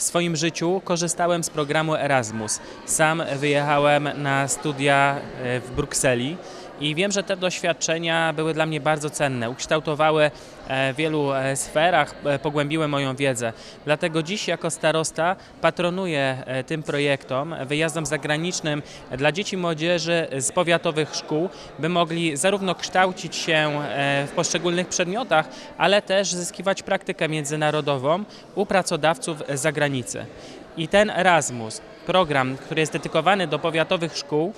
W swoim życiu korzystałem z programu Erasmus. Sam wyjechałem na studia e, w Brukseli i wiem, że te doświadczenia były dla mnie bardzo cenne. Ukształtowały e, w wielu e, sferach, e, pogłębiły moją wiedzę. Dlatego dziś jako starosta patronuję tym projektom, wyjazdom zagranicznym dla dzieci i młodzieży z powiatowych szkół, by mogli zarówno kształcić się w poszczególnych przedmiotach, ale też zyskiwać praktykę międzynarodową u pracodawców z zagranicy. I ten Erasmus, program, który jest dedykowany do powiatowych szkół,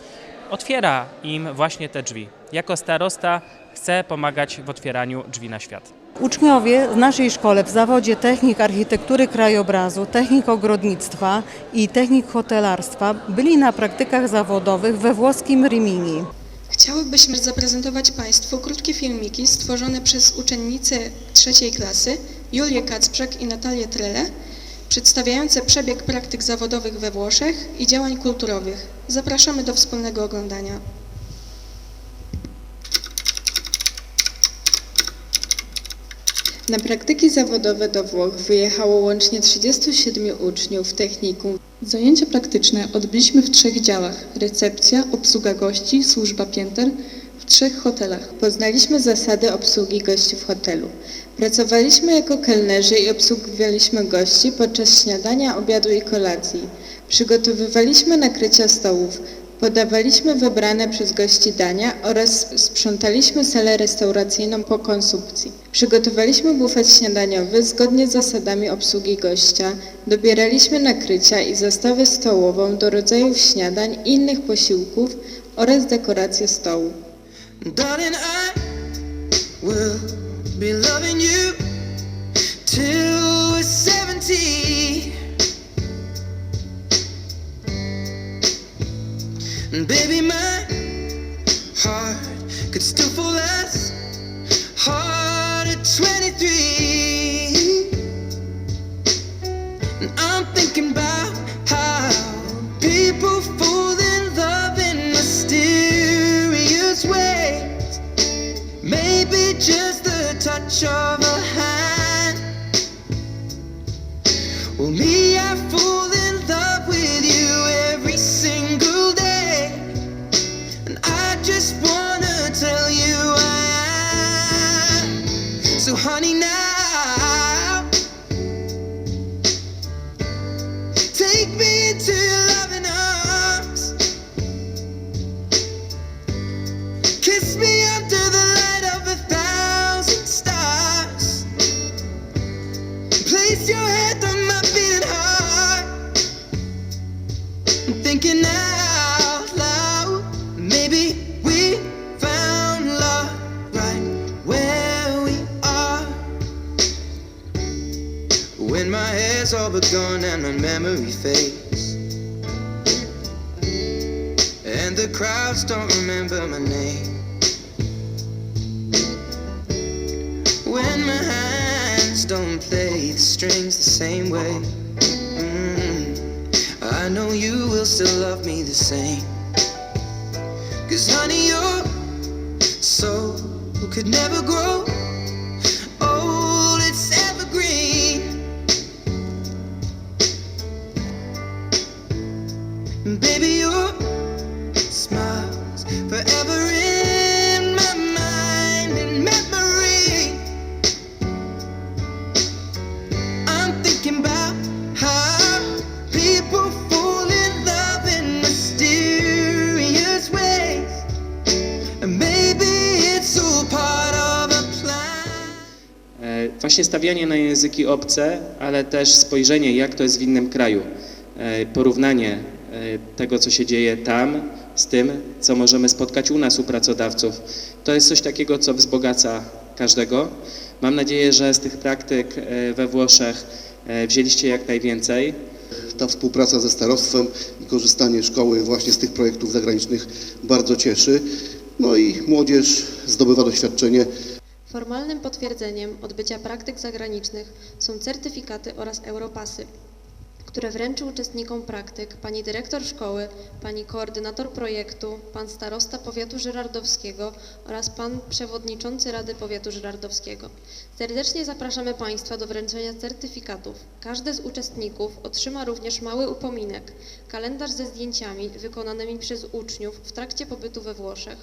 otwiera im właśnie te drzwi. Jako starosta chcę pomagać w otwieraniu drzwi na świat. Uczniowie w naszej szkole w zawodzie technik architektury krajobrazu, technik ogrodnictwa i technik hotelarstwa byli na praktykach zawodowych we włoskim Rimini. Chciałybyśmy zaprezentować Państwu krótkie filmiki stworzone przez uczennice trzeciej klasy Julię Kacprzak i Natalię Trele, przedstawiające przebieg praktyk zawodowych we Włoszech i działań kulturowych. Zapraszamy do wspólnego oglądania. Na praktyki zawodowe do Włoch wyjechało łącznie 37 uczniów technikum. Zajęcia praktyczne odbyliśmy w trzech działach: recepcja, obsługa gości, służba pięter trzech hotelach. Poznaliśmy zasady obsługi gości w hotelu. Pracowaliśmy jako kelnerzy i obsługiwaliśmy gości podczas śniadania, obiadu i kolacji. Przygotowywaliśmy nakrycia stołów. Podawaliśmy wybrane przez gości dania oraz sprzątaliśmy salę restauracyjną po konsumpcji. Przygotowaliśmy bufet śniadaniowy zgodnie z zasadami obsługi gościa, dobieraliśmy nakrycia i zastawę stołową do rodzajów śniadań i innych posiłków oraz dekorację stołu. Darling, I will be loving you till we're 70. And baby, my heart could still fall as hard at 23. And I'm thinking about gone and my memory fades. And the crowds don't remember my name. When my hands don't play the strings the same way. Mm, I know you will still love me the same. Cause honey, your soul could never grow Właśnie stawianie na języki obce, ale też spojrzenie, jak to jest w innym kraju. E, Porównanie e, tego, co się dzieje tam, z tym, co możemy spotkać u nas, u pracodawców. To jest coś takiego, co wzbogaca każdego. Mam nadzieję, że z tych praktyk e, we Włoszech wzięliście jak najwięcej. Ta współpraca ze starostwem i korzystanie szkoły właśnie z tych projektów zagranicznych bardzo cieszy. No i młodzież zdobywa doświadczenie Formalnym potwierdzeniem odbycia praktyk zagranicznych są certyfikaty oraz europasy, które wręczy uczestnikom praktyk pani dyrektor szkoły, pani koordynator projektu, pan starosta powiatu żyrardowskiego oraz pan przewodniczący Rady Powiatu Żyrardowskiego. Serdecznie zapraszamy Państwa do wręczenia certyfikatów. Każdy z uczestników otrzyma również mały upominek, kalendarz ze zdjęciami wykonanymi przez uczniów w trakcie pobytu we Włoszech.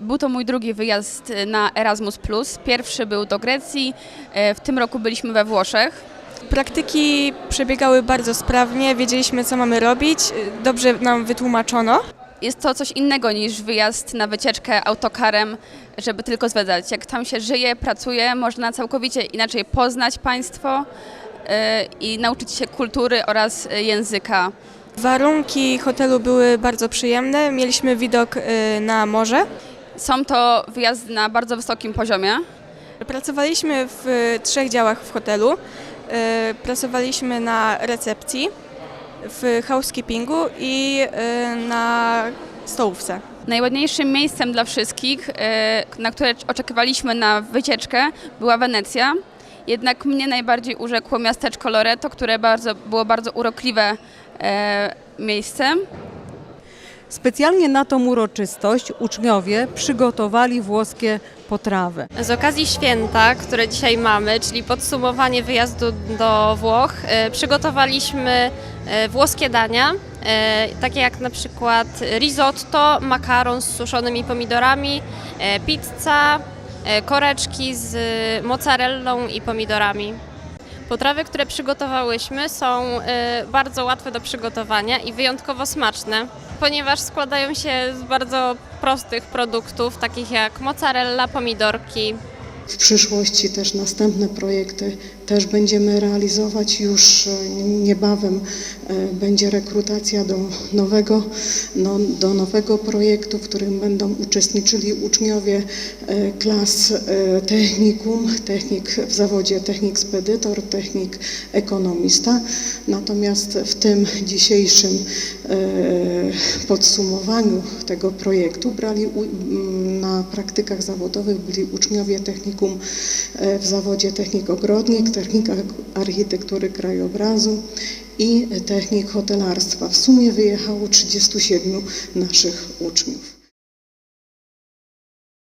Był to mój drugi wyjazd na Erasmus. Pierwszy był do Grecji, e, w tym roku byliśmy we Włoszech. Praktyki przebiegały bardzo sprawnie, wiedzieliśmy co mamy robić, dobrze nam wytłumaczono. Jest to coś innego niż wyjazd na wycieczkę autokarem, żeby tylko zwiedzać. Jak tam się żyje, pracuje, można całkowicie inaczej poznać państwo e, i nauczyć się kultury oraz e, języka. Warunki hotelu były bardzo przyjemne, mieliśmy widok na morze. Są to wyjazdy na bardzo wysokim poziomie. Pracowaliśmy w y, trzech działach w hotelu. Y, Pracowaliśmy na recepcji, w housekeepingu i y, na stołówce. Najładniejszym miejscem dla wszystkich, na które oczekiwaliśmy na wycieczkę, była Wenecja. Jednak mnie najbardziej urzekło miasteczko Loreto, które bardzo, było bardzo urokliwe e, miejscem. Specjalnie na tą uroczystość uczniowie przygotowali włoskie potrawy. Z okazji święta, które dzisiaj mamy, czyli podsumowanie wyjazdu do Włoch, e, przygotowaliśmy e, włoskie dania, e, takie jak na przykład risotto, makaron z suszonymi pomidorami, pizza, koreczki z mozzarellą i pomidorami. Potrawy, które przygotowałyśmy są bardzo łatwe do przygotowania i wyjątkowo smaczne, ponieważ składają się z bardzo prostych produktów, takich jak mozzarella, pomidorki, W przyszłości też następne projekty też będziemy realizować już e, niebawem. e, Będzie rekrutacja do nowego, no, do nowego projektu, w którym będą uczestniczyli uczniowie e, klas technikum, technik w zawodzie technik spedytor, technik ekonomista. Natomiast w tym dzisiejszym podsumowaniu tego projektu brali na praktykach zawodowych byli uczniowie technikum e, w zawodzie technik ogrodnik, technik ar- architektury krajobrazu i technik hotelarstwa. W sumie wyjechało 37 naszych uczniów.